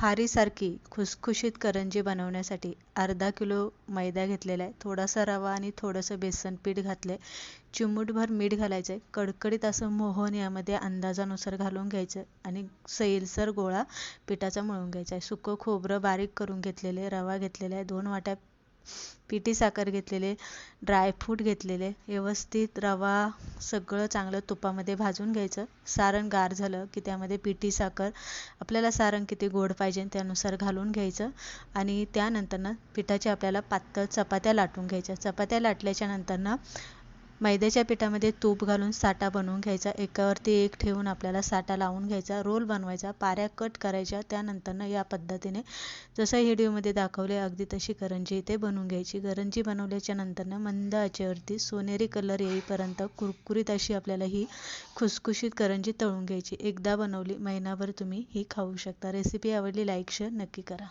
खारीसारखी खुसखुशीत करंजी बनवण्यासाठी अर्धा किलो मैदा घेतलेला आहे. थोडासा रवा आणि थोडंसं बेसन पीठ घातलं आहे चिमूटभर मीठ घालायचं आहे कडकडीत असं मोहन यामध्ये अंदाजानुसार घालून घ्यायचं आणि सैलसर गोळा पिठाचा मळून घ्यायचा आहे. सुकं खोबरं बारीक करून घेतलेले रवा घेतलेला आहे. दोन वाट्या पिठी साखर घेतलेले ड्रायफ्रूट घेतलेले व्यवस्थित रवा सगळं चांगलं तुपामध्ये भाजून घ्यायचं. सारण गार झालं की त्यामध्ये पिठी साखर आपल्याला सारण किती गोड पाहिजे त्यानुसार घालून घ्यायचं आणि त्यानंतरनं पिठाची आपल्याला पातळ चपात्या लाटून घ्यायच्या. चपात्या लाटल्याच्या नंतरनं मैद्याच्या पिठामध्ये तूप घालून साठा बनवून घ्यायचा. एकावरती एक ठेवून आपल्याला साठा लावून घ्यायचा. रोल बनवायचा. पाऱ्या कट करायच्या. त्यानंतरनं या पद्धतीने जसं व्हिडिओमध्ये दाखवले अगदी तशी करंजी इथे बनवून घ्यायची. करंजी बनवल्याच्या नंतरनं मंद आचेवरती सोनेरी कलर येईपर्यंत कुरकुरीत अशी आपल्याला ही खुसखुशीत करंजी तळून घ्यायची. एकदा बनवली महिनाभर तुम्ही ही खाऊ शकता. रेसिपी आवडली लाईक शेअर नक्की करा.